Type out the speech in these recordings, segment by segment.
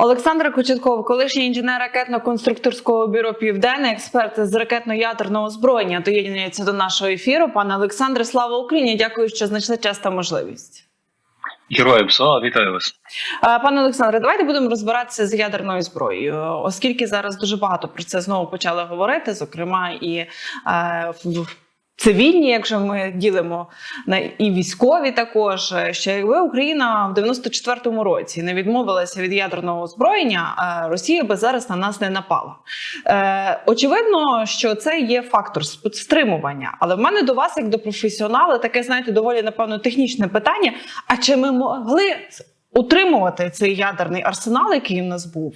Олександр Кочетков, колишній інженер ракетно-конструкторського бюро Південне, експерт з ракетно-ядерного озброєння, доєднується до нашого ефіру. Пане Олександре, слава Україні! Дякую, що знайшли час та можливість. Героям слава, вітаю вас. Пане Олександре, давайте будемо розбиратися з ядерною зброєю, оскільки зараз дуже багато про це знову почали говорити, зокрема і е, в цивільні, якщо ми ділимо на і військові, також е, що якби Україна в 94-му році не відмовилася від ядерного озброєння, Росія би зараз на нас не напала. Е, очевидно, що це є фактор стримування. Але в мене до вас, як до професіонала, таке знаєте, доволі напевно технічне питання. А чи ми могли утримувати цей ядерний арсенал, який в нас був,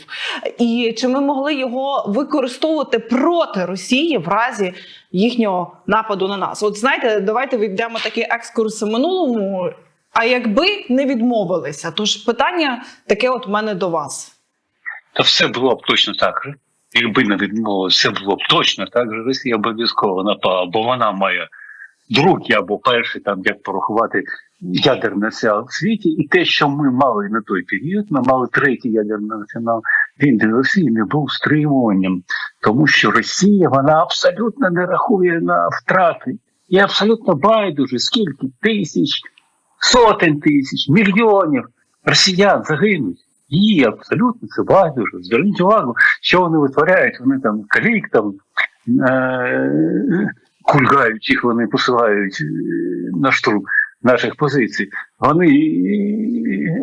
і чи ми могли його використовувати проти Росії в разі їхнього нападу на нас? От знаєте, давайте віддамо такий екскурс минулому. А якби не відмовилися, тож питання таке, от в мене до вас. Та все було б точно так же. Якби не відмовилося, все було б точно так же. Росія обов'язково напала, бо вона має другий або перший, там як порахувати ядерний арсенал в світі, і те, що ми мали на той період, ми мали третій ядерний арсенал, він для Росії не був стримуванням, тому що Росія вона абсолютно не рахує на втрати. І абсолютно байдуже, скільки тисяч, сотень тисяч, мільйонів росіян загинуть. Її абсолютно це байдуже. Зверніть увагу, що вони витворяють. Вони там калік, там е- кульгаючих вони посилають е, на штурм наших позицій. Вони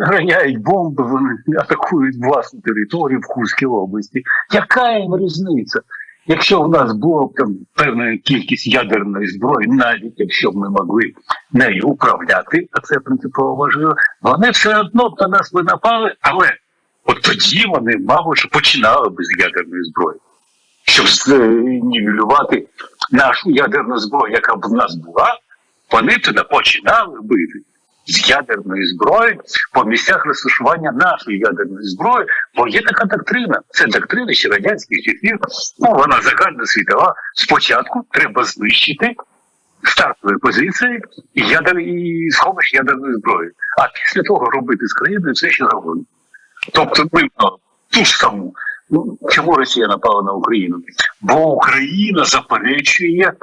граняють бомби, вони атакують власну територію в Курській області. Яка їм різниця? Якщо в нас було б там певна кількість ядерної зброї, навіть якщо б ми могли нею управляти, а це принципово важливо, вони все одно б на нас би напали, але от тоді вони, мабуть, починали би з ядерної зброї, щоб знівелювати нашу ядерну зброю, яка б в нас була, вони тоді починали бити з ядерної зброї по місцях розташування нашої ядерної зброї, бо є така доктрина. Це доктрина ще радянських часів. Ну вона загальна світова. Спочатку треба знищити стартові позиції і ядер і сховищ ядерної зброї. А після того робити з країною все, що завгодно. Тобто, ми ну, ту ж саму. Ну, чому Росія напала на Україну? Бо Україна заперечує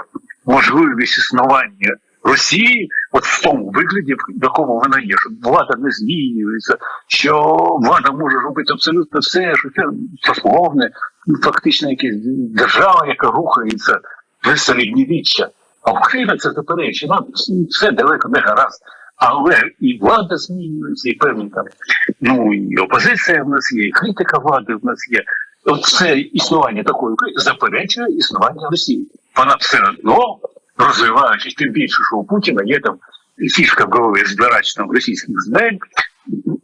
можливість існування Росії, от в тому вигляді, в якому вона є, що влада не змінюється, що влада може робити абсолютно все, що це пословне, фактично якась держава, яка рухається в середньовіччя. А Україна це заперечує. Ну, все далеко не гаразд. Але і влада змінюється, і певні там ну і опозиція в нас є, і критика влади в нас є. Все існування такої заперечує існування Росії. Вона все одно розвиваючись, тим більше, що у Путіна є там фішка в голові збирач там російських земель,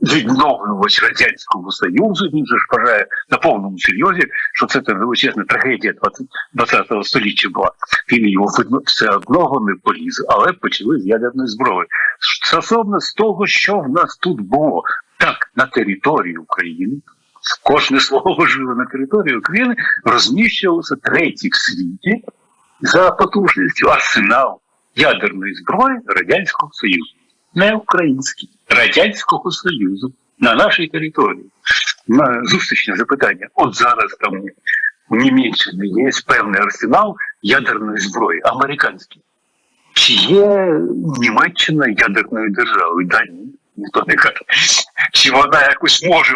відновлювач радянського союзу. Він же ж вважає на повному серйозі, що це та величезна трагедія 20 20 століття була. Він його все одно вони поліз, але почали з ядерної зброї. Стосовно з того, що в нас тут було так на території України. Кожне слово важливе на території України розміщувався третій в світі за потужністю арсенал ядерної зброї Радянського Союзу, не український, Радянського Союзу на нашій території. На зустрічне запитання: от зараз там у Німеччині є певний арсенал ядерної зброї, американський. Чи є Німеччина ядерною державою? Да ні. Ніхто не каже. Чи вона якось може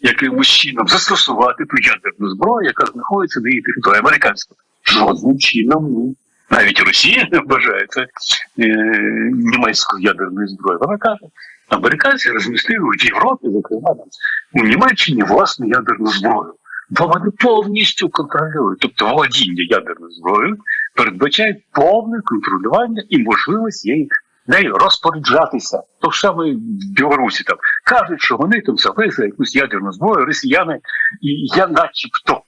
якимось чином застосувати ту ядерну зброю, яка знаходиться на її території американська? Жодним чином ні. Навіть Росія не вважає це німецькою ядерною зброєю. Вона каже, американці розмістили в Європі, зокрема у Німеччині власну ядерну зброю. Бо вони повністю контролюють, тобто володіння ядерною зброєю передбачає повне контролювання і можливість її нею розпоряджатися. То саме в Білорусі там кажуть, що вони там завезли якусь ядерну зброю, росіяни, і я начебто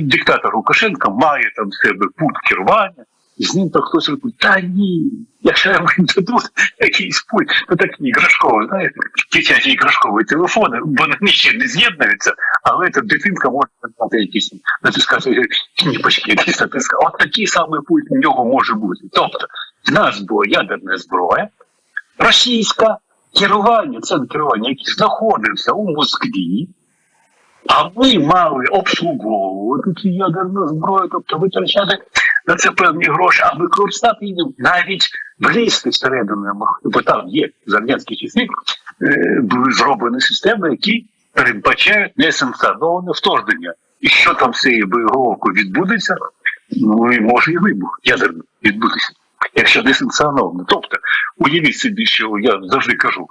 диктатор Лукашенко має там в себе пункт керування, і з ним так хтось робить, та ні, якщо йому дадуть якийсь пульт, то такі іграшкові, знаєте, дитячі іграшкові телефони, вони ще не з'єднуються, але та дитинка може знати якісь натискати кніпочки, якісь натискати. От такий самий пульт у нього може бути. Тобто, в нас була ядерна зброя, російська керування, центр керування, який знаходився у Москві, А ми мали обслуговувати цю ядерну зброю, тобто витрачати на це певні гроші, а використати її навіть влізти всередину, бо там є за часи е, були зроблені системи, які передбачають несанкціоноване вторгнення. І що там з цією боєголовкою відбудеться, ну і може і вибух ядерний відбутися, якщо несанкціоновано. Тобто, уявіть собі, що я завжди кажу,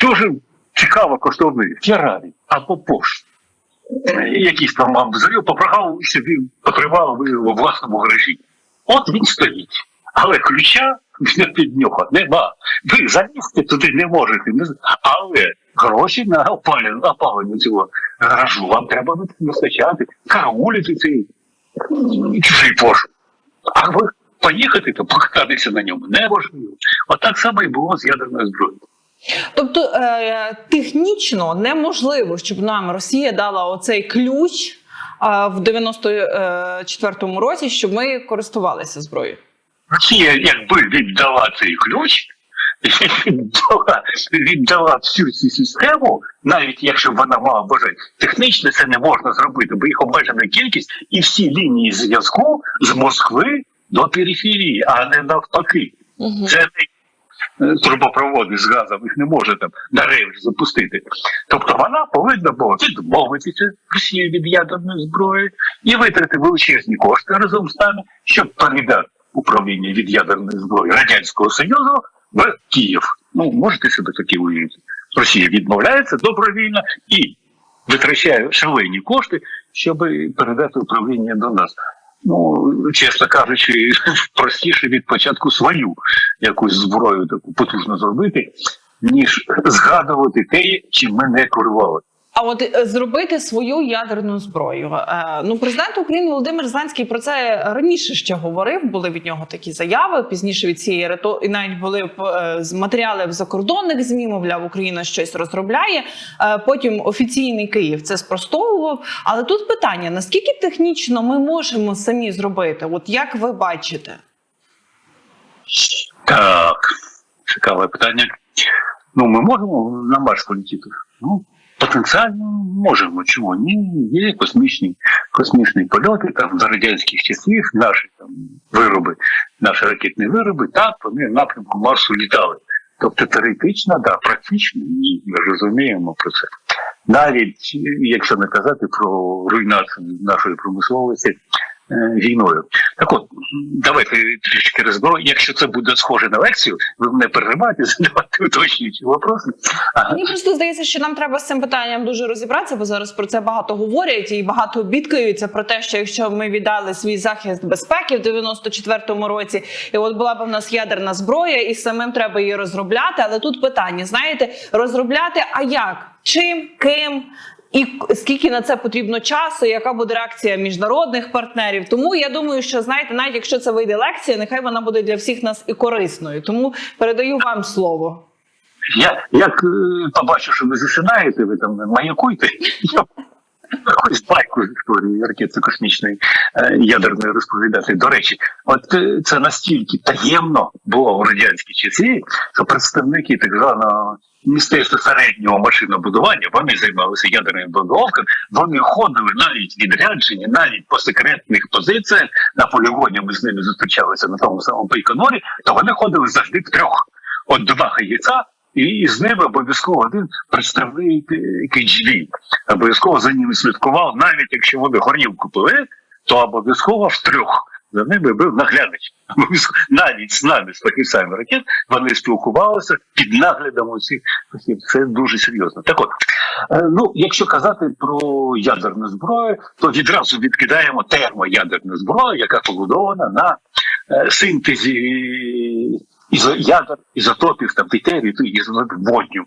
дуже цікаво коштовний Феррарі або Porsche. Якийсь там вам зрив, попрогав і собі потривав у власному гаражі. От він стоїть. Але ключа під нього нема. Ви залізти туди не можете. Але гроші на опалення, опалення цього гаражу вам треба вистачати, караулити цей чужий пошук. А ви поїхати то покататися на ньому неможливо. От так само і було з ядерною зброєю. Тобто е, технічно неможливо, щоб нам Росія дала оцей ключ е, в 94-му році, щоб ми користувалися зброєю. Росія, якби віддала цей ключ, віддала, віддала всю цю систему, навіть якщо б вона мала бажання, технічно це не можна зробити, бо їх обмежена кількість, і всі лінії зв'язку з Москви до периферії, а не навпаки. Угу. Це не трубопроводи з газом, їх не може там на рейс запустити. Тобто вона повинна була відмовитися Росії від ядерної зброї і витрати величезні кошти разом з нами, щоб передати управління від ядерної зброї Радянського Союзу в Київ. Ну, можете себе такі уявити. Росія відмовляється добровільно і витрачає шалені кошти, щоб передати управління до нас. Ну, чесно кажучи, простіше від початку свою якусь зброю таку потужно зробити, ніж згадувати те, чим ми не керували. А от е, зробити свою ядерну зброю. Е, ну, президент України Володимир Зеленський про це раніше ще говорив. Були від нього такі заяви. Пізніше від цієї рето і навіть були е, матеріали в закордонних змі. Мовляв, Україна щось розробляє. Потім офіційний Київ це спростовував. Але тут питання: наскільки технічно ми можемо самі зробити? От як ви бачите? Так, цікаве питання. Ну, ми можемо на Марс полетіти? Ну, потенціально можемо. Чому? Ні, є космічні, космічні польоти, там за радянських часів наші там вироби, наші ракетні вироби, так, вони в напрямку Марсу літали. Тобто теоретично, да, практично ні, ми розуміємо про це. Навіть якщо не казати про руйнацію нашої промисловості війною. Так от, давайте трішки розберемо. Якщо це буде схоже на лекцію, ви мене перериваєте, задавати уточнюючі вопроси. Ага. Мені просто здається, що нам треба з цим питанням дуже розібратися, бо зараз про це багато говорять і багато бідкаються про те, що якщо ми віддали свій захист безпеки в 94-му році, і от була б в нас ядерна зброя, і самим треба її розробляти. Але тут питання: знаєте, розробляти, а як? Чим, ким? І скільки на це потрібно часу, яка буде реакція міжнародних партнерів? Тому я думаю, що знаєте, навіть якщо це вийде лекція, нехай вона буде для всіх нас і корисною. Тому передаю вам слово. Я як е, побачу, що ви засинаєте, ви там маякуйте. Якусь байку історії ракети космічної е, ядерної розповідати. До речі, от е, це настільки таємно було в радянські часи, що представники так званого міністерства середнього машинобудування вони займалися ядерними боєголовками, вони ходили навіть відряджені, навіть по секретних позиціях на полігоні. Ми з ними зустрічалися на тому самому Байконурі, то вони ходили завжди в трьох. От два хаєця, і з ними обов'язково один представник КГБ. Обов'язково за ними слідкував, навіть якщо вони горілку пили, то обов'язково в трьох. За ними був наглядач. Навіть з нами, з фахівцями ракет, вони спілкувалися під наглядом усіх. Це дуже серйозно. Так от, е, ну, якщо казати про ядерну зброю, то відразу відкидаємо термоядерну зброю, яка побудована на е, синтезі ядер, ізотопів, там дейтерію, і водню.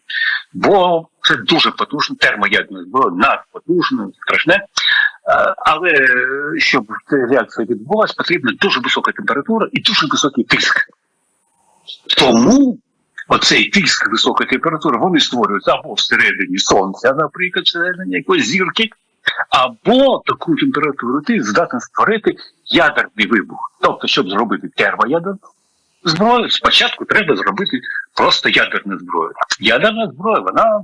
Бо це дуже потужно, термоядерна зброя, надпотужно, страшне. Е, Але щоб ця реакція відбулася, потрібна дуже висока температура і дуже високий тиск. Тому оцей тиск висока температура вони створюються або всередині сонця, наприклад, всередині якоїсь зірки, або таку температуру ти здатен створити ядерний вибух. Тобто, щоб зробити термоядерну зброю, спочатку треба зробити просто ядерну зброю. Ядерна зброя, вона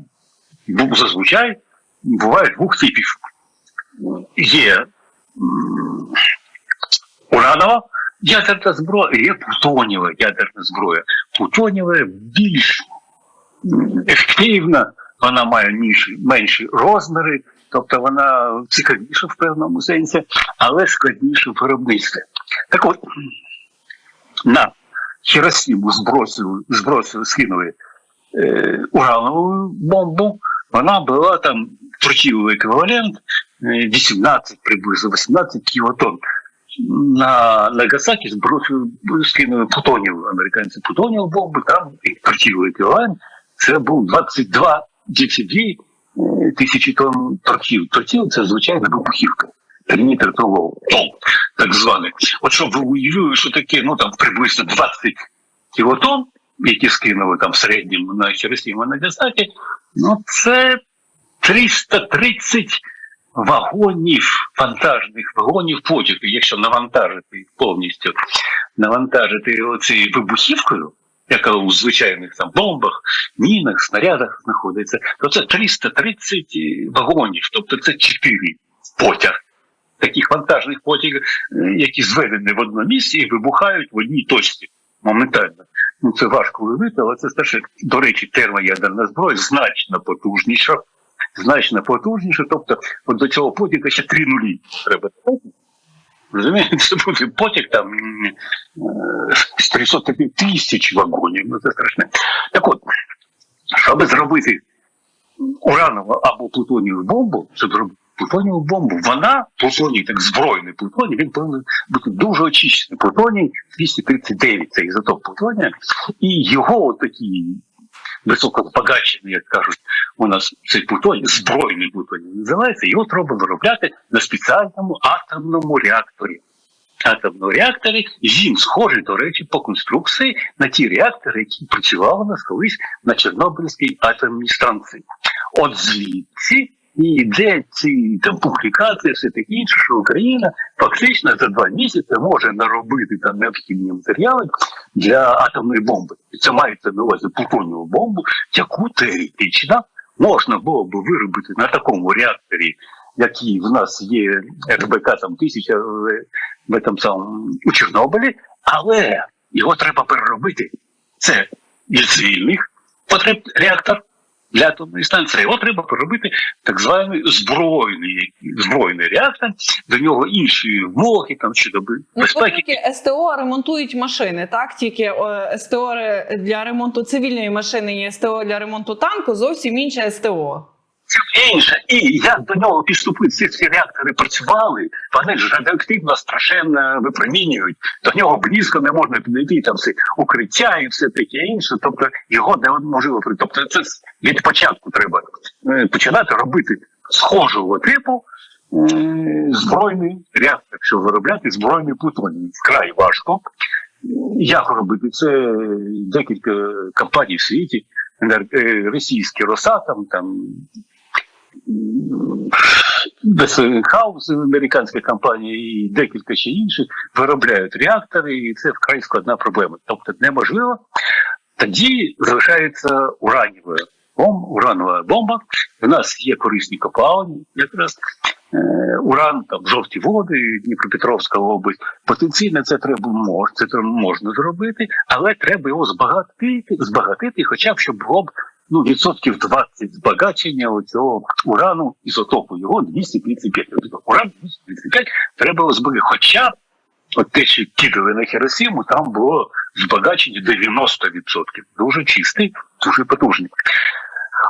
ну, зазвичай буває двох типів. є уранова ядерна зброя, і є плутонієва ядерна зброя. Плутонієва більш ефективна, вона має менші, менші розміри, тобто вона цікавіша в певному сенсі, але складніше в виробництві. Так от, на Хіросіму збросили, збросили скинули е, уранову бомбу, вона була там тротіловий еквівалент е, 18 приблизно 18 кілотон. На Нагасакі збросили скинули плутонів, американці плутонів бомбу, там тротіловий еквівалент це був 22 22 е, тисячі тонн тротів. Тротіл це звичайна вибухівка. Периметр того, ну, так званий. От щоб ви уявили, що таке, ну там приблизно 20 кілотон, які скинули там в середньому на Хіросіму на Нагасакі, ну це 330 вагонів, вантажних вагонів потягу, якщо навантажити повністю, навантажити оцією вибухівкою, яка у звичайних там бомбах, мінах, снарядах знаходиться, то це 330 вагонів, тобто це 4 потяг. Таких вантажних потягів, е, які зведені в одному місці і вибухають в одній точці моментально. Ну це важко уявити, але це теж, до речі, термоядерна зброя значно потужніша, значно потужніша. Тобто, от до цього потяга ще три нулі треба. Розумієте, це буде потяг там е, з 300 тисяч вагонів. Ну це страшне. Так от, щоб зробити уранову або плутонієву бомбу, щоб зробити плутонієву бомбу, вона, плутоній, так збройний плутоній, він повинен бути дуже очищений. Плутоній 239, це ізотоп плутонія, і його такі високозбагачений, як кажуть, у нас цей плутоній, збройний плутоній називається, його треба виробляти на спеціальному атомному реакторі. Атомному реакторі, і він схожий, до речі, по конструкції на ті реактори, які працювали у нас колись на Чорнобильській атомній станції. От звідси і йде ці там публікації, все таке інше, що Україна фактично за два місяці може наробити там необхідні матеріали для атомної бомби. Це мається на увазі плутонієву бомбу, яку теоретично можна було б виробити на такому реакторі, який в нас є РБК там тисяча в, этом самому у Чорнобилі, але його треба переробити. Це для цивільних потреб реактор для атомної станції. Його треба поробити так званий збройний збройний реактор. До нього інші вимоги там щодо Ну, по безпеки. СТО ремонтують машини, так? Тільки СТО для ремонту цивільної машини і СТО для ремонту танку зовсім інше СТО. Інше. І як до нього підступити, ці всі реактори працювали, вони ж радіоактивно страшенно випромінюють. До нього близько не можна підійти, там все укриття і все таке інше. Тобто його неможливо. Тобто це від початку треба е, починати робити схожого типу. е, Збройний реактор, щоб виробляти збройний плутоній. Вкрай важко. Як робити? Це декілька компаній в світі, е, російський Росатом, там Хаус, американська компанія і декілька ще інших виробляють реактори, і це вкрай складна проблема. Тобто неможливо. Тоді залишається уранівою бомба, уранова бомба. У нас є корисні копалні, якраз е, уран, там жовті води, Дніпропетровська область. Потенційно це треба мож, це можна зробити, але треба його збагатити, збагатити, хоча б щоб було б ну, відсотків 20 збагачення цього урану ізотопу. Його 235. Тобто Уран 235 треба його. Хоча от те, що кидали на Хіросіму, там було збагачення 90%. Дуже чистий, дуже потужний.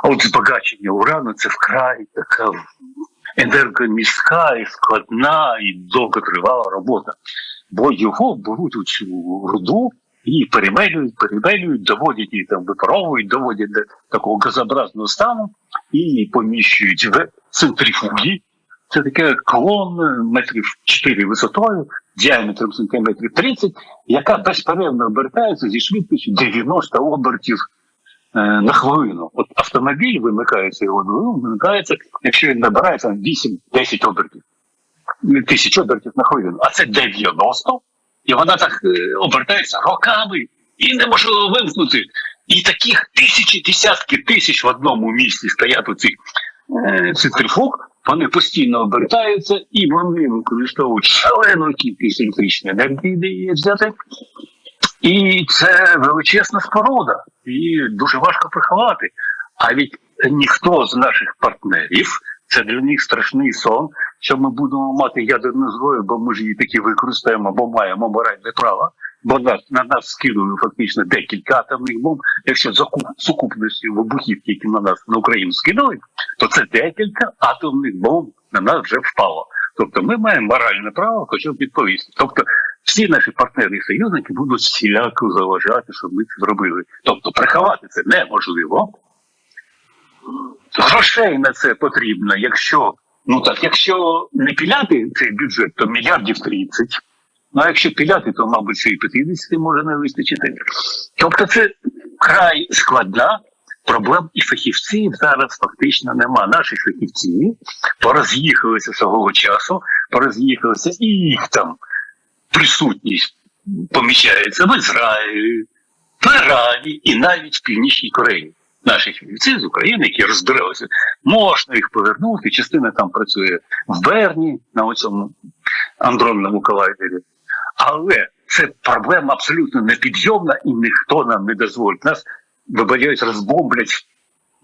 А от збагачення урану це вкрай така енергоміська і складна і довготривала робота. Бо його беруть у цю руду і перемелюють, перемелюють, доводять її там, випаровують, доводять до такого газообразного стану і поміщують в центрифугі. Це таке колон метрів 4 висотою, діаметром сантиметрів 30, яка безперервно обертається зі швидкістю 90 обертів е, на хвилину. От автомобіль вимикається його двигун, вимикається, якщо він набирається 8-10 обертів, тисяч обертів на хвилину. А це 90, і вона так е, обертається роками і неможливо вимкнути. І таких тисячі, десятки тисяч в одному місці стоять у цих е, центрифуг, вони постійно обертаються і вони використовують шалену кількість електричної енергії, де її взяти. І це величезна споруда, і дуже важко приховати. А від ніхто з наших партнерів, це для них страшний сон, що ми будемо мати ядерну зброю, бо ми ж її таки використаємо, бо маємо моральне право. Бо нас на нас скинули фактично декілька атомних бомб. Якщо за ку- сукупністю вибухівки, які на нас на Україну скинули, то це декілька атомних бомб на нас вже впало. Тобто ми маємо моральне право, хоча б відповісти. Тобто всі наші партнери і союзники будуть всіляко заважати, щоб ми це зробили. Тобто приховати це неможливо. Грошей на це потрібно, якщо ну так, якщо не піляти цей бюджет, то мільярдів 30. Ну а якщо піляти, то, мабуть, ще і 50 може не вистачити. Тобто, це край складна. Проблем і фахівців зараз фактично нема. Наші фахівці пороз'їхалися свого часу, пороз'їхалися, і їх там присутність поміщається в Ізраїлі, в Ірані і навіть в Північній Кореї. Наші фахівці з України, які розбиралися, можна їх повернути. Частина там працює в Берні на цьому андронному колайдері. Але це проблема абсолютно непідйомна, і ніхто нам не дозволить. Нас вибачаюсь, розбомблять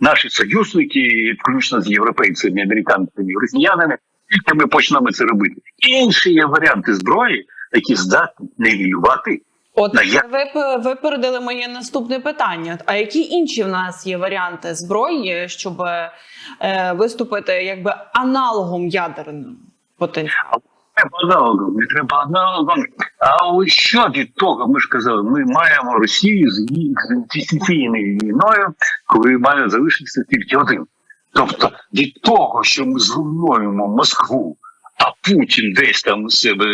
наші союзники, включно з європейцями, американцями, росіянами, тільки ми почнемо це робити. Інші є варіанти зброї, які здатні нивелювати. От я- ви випередили моє наступне питання. А які інші в нас є варіанти зброї, щоб е, виступити якби аналогом ядерним потенціалу? Треба аналогом, не треба аналогом. А ось що від того, ми ж казали, ми маємо Росію з її війною, коли має залишитися тільки один. Тобто від того, що ми зруйнуємо Москву, а Путін десь там у себе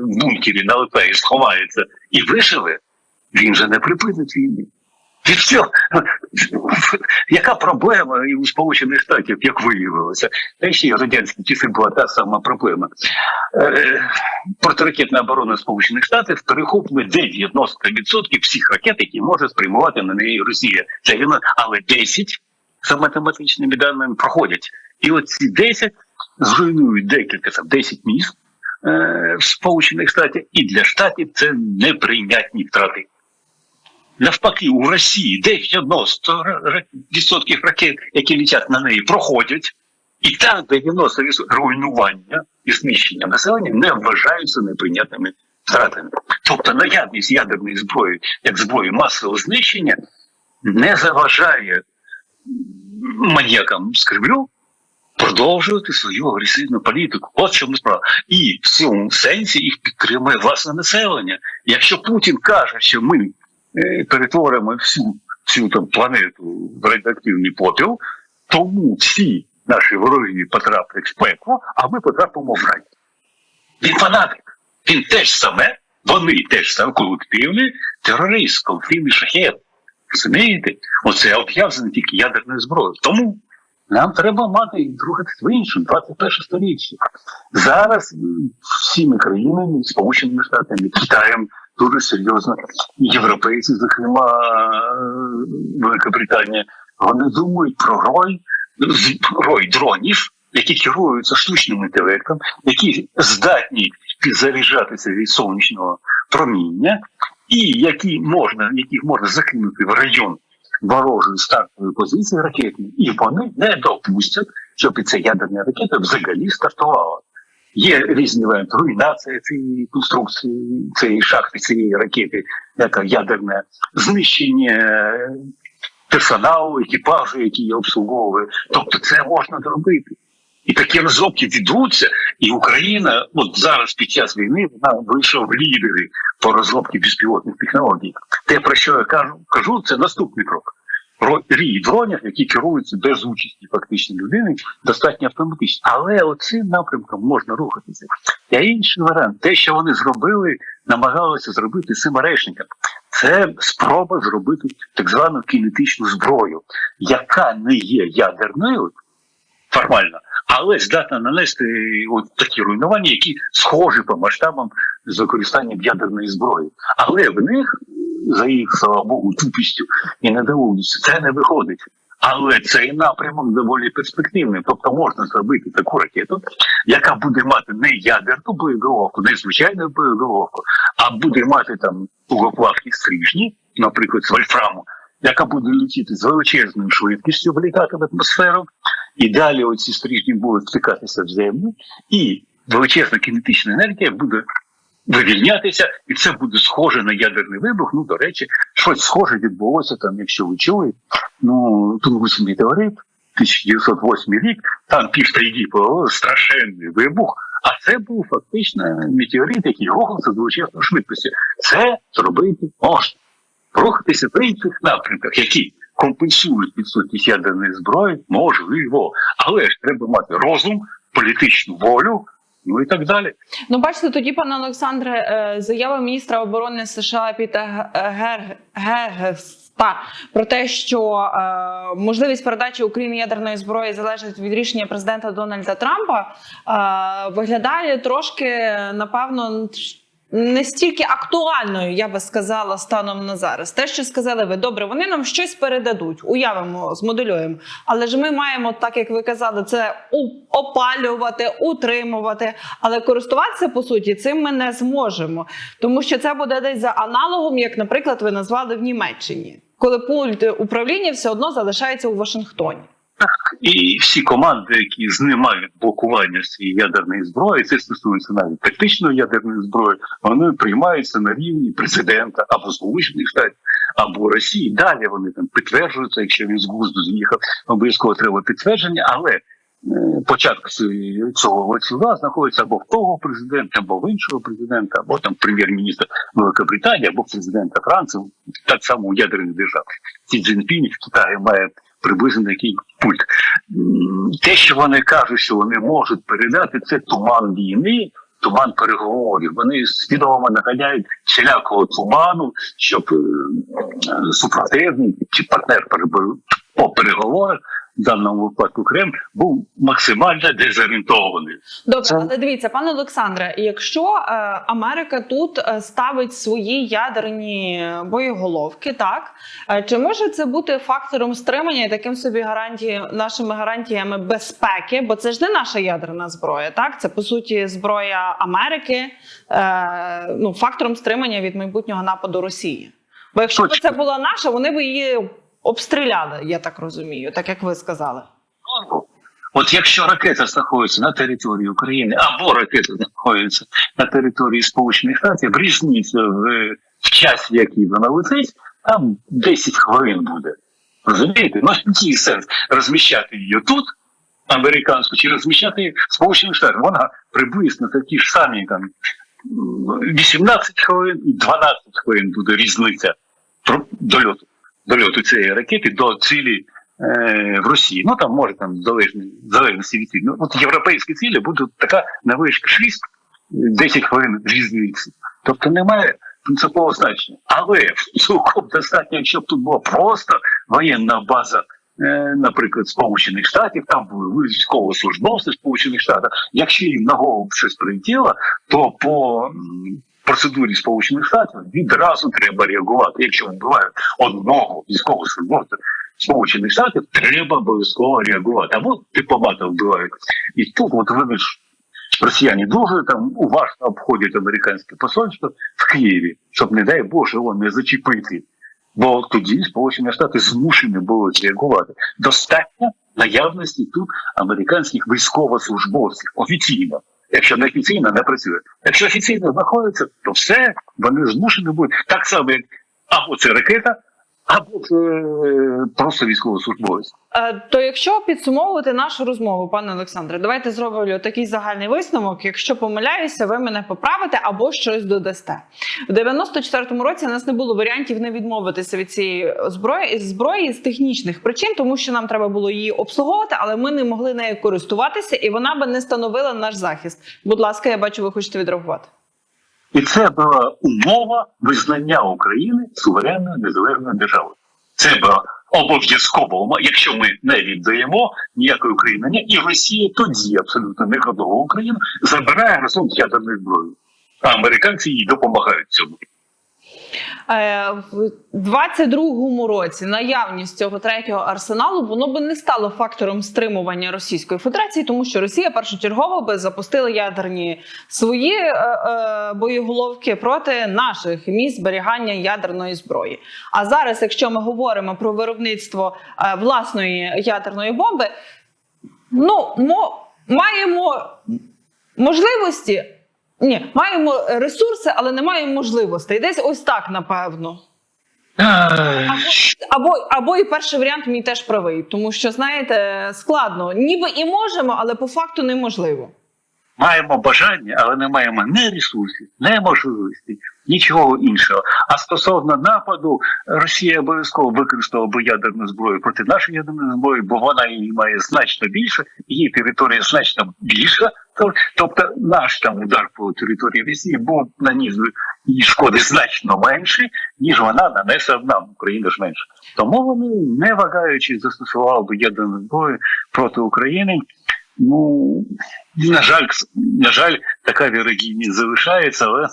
в бункері налетає, сховається і виживе, він же не припинить війни. І все. Яка проблема і у Сполучених Штатів, як виявилося? Та ще й радянські часи була та сама проблема. Е, Протиракетна оборона Сполучених Штатів перехоплює 90% всіх ракет, які може спрямувати на неї Росія. Це вона, але 10 за математичними даними проходять. І от ці 10 зруйнують декілька там 10 міст е, в Сполучених Штатах, і для штатів це неприйнятні втрати. Навпаки, у Росії 90% ракет, які летять на неї, проходять, і там 90% руйнування і знищення населення не вважаються неприйнятними втратами. Тобто наявність ядерної зброї як зброї масового знищення не заважає маньякам з Кремлю продовжувати свою агресивну політику. От чому справа. І в цьому сенсі їх підтримує власне населення. Якщо Путін каже, що ми е, перетворимо всю цю там планету в радіоактивний попіл, тому всі наші вороги потраплять в пекло, а ми потрапимо в рай. Він фанатик. Він теж саме, вони теж саме колективний терорист, колективний шахет. Розумієте? Оце об'явлено тільки ядерною зброєю. Тому нам треба мати і рухатися в іншому, 21 сторіччя. Зараз всіми країнами, Сполученими Штатами, Китаєм дуже серйозно, європейці, зокрема е, Велика Британія, вони думають про рой, з- рой дронів, які керуються штучним інтелектом, які здатні заряджатися від сонячного проміння, і які можна, яких можна закинути в район ворожої стартової позиції ракетні, і вони не допустять, щоб ця ядерна ракета взагалі стартувала. Є різні варіанти руйнація цієї конструкції, цієї шахти, цієї ракети, яка ядерне знищення е, персоналу, екіпажу, який її обслуговує. Тобто це можна зробити. І такі розробки ведуться, і Україна, от зараз під час війни, вона вийшла в лідери по розробці безпілотних технологій. Те, про що я кажу, кажу, це наступний крок. Ро- Рій дронів, які керуються без участі фактично людини, достатньо автоматично. Але оцим напрямком можна рухатися. А інший варіант, те, що вони зробили, намагалися зробити цим арешникам, це спроба зробити так звану кінетичну зброю, яка не є ядерною формально, але здатна нанести от такі руйнування, які схожі по масштабам з використанням ядерної зброї. Але в них за їх слава Богу тупістю і недоумністю це не виходить. Але цей напрямок доволі перспективний. Тобто можна зробити таку ракету, яка буде мати не ядерну боєголовку, не звичайну боєголовку, а буде мати там тугоплавкі стрижні, наприклад, з вольфраму, яка буде летіти з величезною швидкістю, влітати в атмосферу, і далі оці стрижні будуть стикатися в землю, і величезна кінетична енергія буде вивільнятися, і це буде схоже на ядерний вибух. Ну, до речі, щось схоже відбулося там, якщо ви чули. Ну, Тунгусський метеорит, 1908 рік, там півтайді повело страшенний вибух. А це був фактично метеорит, який рухався з величезною швидкістю. Це зробити можна. Рухатися в інших напрямках, які компенсують відсутність ядерної зброї, можливо. Але ж треба мати розум, політичну волю, ну і так далі. Ну, бачите, тоді, пане Олександре, е, заява міністра оборони США Піта Гер- Гегеста про те, що е, можливість передачі Україні ядерної зброї залежить від рішення президента Дональда Трампа, е, виглядає трошки, напевно. Не стільки актуальною, я би сказала, станом на зараз. Те, що сказали ви, добре, вони нам щось передадуть, уявимо, змоделюємо. Але ж ми маємо, так як ви казали, це опалювати, утримувати. Але користуватися по суті цим ми не зможемо, тому що це буде десь за аналогом, як, наприклад, ви назвали в Німеччині, коли пульт управління все одно залишається у Вашингтоні. І всі команди, які знімають блокування цієї ядерної зброї, це стосується навіть тактичної ядерної зброї, вони приймаються на рівні президента або Сполучених Штатів, або Росії. Далі вони там підтверджуються, якщо він з глузду з'їхав, обов'язково треба підтвердження, але е, початок цієї- цього ланцюга знаходиться або в того президента, або в іншого президента, або там прем'єр-міністра Великобританії, або президента Франції, так само у ядерних держав. Ці Цзіньпінь в Китаї має приблизно який пульт. Те, що вони кажуть, що вони можуть передати, це туман війни, туман переговорів. Вони свідомо наганяють всілякого туману, щоб е, супротивник чи партнер по переговорах, в даному випадку Крем, був максимально дезорієнтований. Добре, але дивіться, пане Олександре, якщо е, Америка тут е, ставить свої ядерні боєголовки, так е, чи може це бути фактором стримання і таким собі гарантії нашими гарантіями безпеки? Бо це ж не наша ядерна зброя, так це по суті зброя Америки, е, ну фактором стримання від майбутнього нападу Росії. Бо якщо б це була наша, вони б її обстріляли, я так розумію, так як ви сказали. От якщо ракета знаходиться на території України або ракета знаходиться на території Сполучених Штатів, різниця в, в часі, який вона летить, там 10 хвилин буде. Розумієте? Ну який сенс розміщати її тут, американську, чи розміщати її в Сполучених Штатах. Вона приблизно такі ж самі там м, 18 хвилин і 12 хвилин буде різниця про- дольоту, дольоту цієї ракети до цілі е, в Росії. Ну там може там залежно залежності від цілі. Ну, от європейські цілі будуть така невеличка швидкість, 10 хвилин різниці. Тобто немає принципового значення. Але цілком достатньо, якщо б тут була просто воєнна база. е, Наприклад, Сполучених Штатів, там були військовослужбовці Сполучених Штатів. Якщо їм на голову щось прилетіло, то по процедурі Сполучених Штатів відразу треба реагувати. Якщо вбивають одного військовослужбовця Сполучених Штатів, треба обов'язково реагувати. Або дипломата вбивають. І тут, от ж росіяни дуже там уважно обходять американське посольство в Києві, щоб, не дай Боже, його не зачепити. Бо тоді Сполучені Штати змушені були реагувати. Достатньо наявності тут американських військовослужбовців офіційно. Якщо не офіційно, не працює. Якщо офіційно знаходиться, то все вони змушені будуть так само, як або це ракета, або е, просто військовослужбовець. Е, То якщо підсумовувати нашу розмову, пане Олександре, давайте зробимо такий загальний висновок. Якщо помиляюся, ви мене поправите або щось додасте. В 94-му році у нас не було варіантів не відмовитися від цієї зброї зброї з технічних причин, тому що нам треба було її обслуговувати, але ми не могли нею користуватися, і вона би не становила наш захист. Будь ласка, я бачу, ви хочете відреагувати. І це була умова визнання України суверенною незалежною державою. Це була обов'язково, якщо ми не віддаємо ніякої України, ні, і Росія тоді абсолютно не готова Україну забирає разом з ядерною зброєю. А американці їй допомагають цьому. Е, в 22-му році наявність цього третього арсеналу воно би не стало фактором стримування Російської Федерації, тому що Росія першочергово би запустила ядерні свої е, е, боєголовки проти наших місць зберігання ядерної зброї. А зараз, якщо ми говоримо про виробництво е, власної ядерної бомби, ну мо, маємо можливості. Ні, маємо ресурси, але не маємо можливостей. Десь ось так, напевно. Або, Або, або і перший варіант мій теж правий, тому що, знаєте, складно. Ніби і можемо, але по факту неможливо. Маємо бажання, але не маємо ні ресурсів, ні можливості, нічого іншого. А стосовно нападу, Росія обов'язково використала би ядерну зброю проти нашої ядерної зброї, бо вона її має значно більше, її територія значно більша. Тобто наш там удар по території Росії був наніс би шкоди значно менше, ніж вона нанесе нам, Україна ж менше. Тому вони, не вагаючи, застосували би ядерну зброю проти України. Ну на жаль, на жаль, така вірогідність залишається, але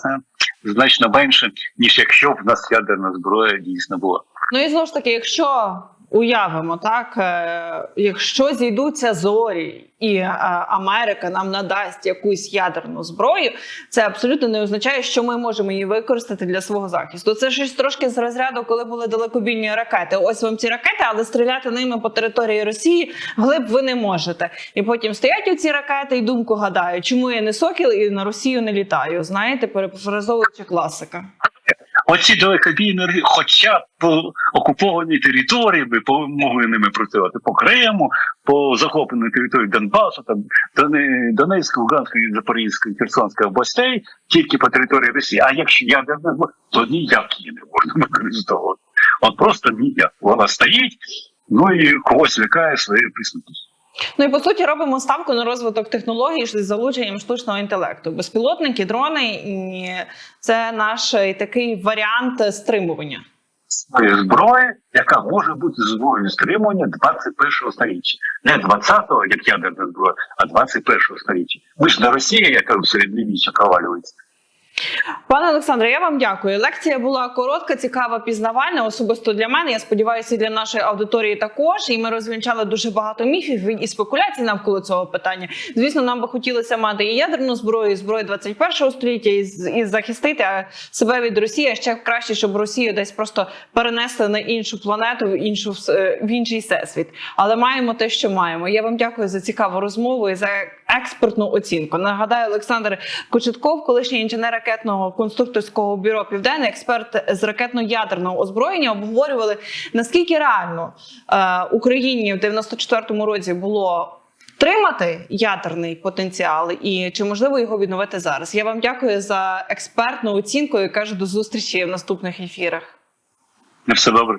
значно менше, ніж якщо б в нас ядерна зброя дійсно була. Ну і знову ж таки, якщо уявимо, так е, якщо зійдуться зорі, і е, Америка нам надасть якусь ядерну зброю, це абсолютно не означає, що ми можемо її використати для свого захисту. Це щось трошки з розряду, коли були далекобійні ракети. Ось вам ці ракети, але стріляти ними по території Росії глиб ви не можете. І потім стоять оці ракети і думку гадають, чому я не сокіл і на Росію не літаю. Знаєте, перефразовуючи класика. Оці далекобійні, ри- хоча б по окупованій території по- могли ними працювати по Криму, по захопленій території Донбасу, там Донецької, Луганської, Запорізької, Херсонської областей, тільки по території Росії. А якщо ядерна зброя, то ніяк її не можна використовувати. От просто ніяк. Вона стоїть, ну і когось лякає своєю присутністю. Ну і по суті робимо ставку на розвиток технологій з залученням штучного інтелекту. Безпілотники, дрони це наш е, такий варіант стримування. Зброї, яка може бути зброєю стримування 21-го століття. Не 20-го, як ядерна зброя, а 21-го століття. Ми ж не Росія, яка в середньовіччя провалюється. Пане Олександре, я вам дякую. Лекція була коротка, цікава, пізнавальна. Особисто для мене. Я сподіваюся, і для нашої аудиторії також. І ми розвінчали дуже багато міфів і спекуляцій навколо цього питання. Звісно, нам би хотілося мати і ядерну зброю, і зброю 21-го століття, і, і захистити себе від Росії. А ще краще, щоб Росію десь просто перенесли на іншу планету, в іншу е, в інший всесвіт. Але маємо те, що маємо. Я вам дякую за цікаву розмову і за експертну оцінку. Нагадаю, Олександр Кочетков, колишній інженер ракетного конструкторського бюро Південний, експерт з ракетно-ядерного озброєння, обговорювали наскільки реально е, Україні в 94-му році було. Втримати ядерний потенціал і чи можливо його відновити зараз? Я вам дякую за експертну оцінку і кажу до зустрічі в наступних ефірах. Не все добре.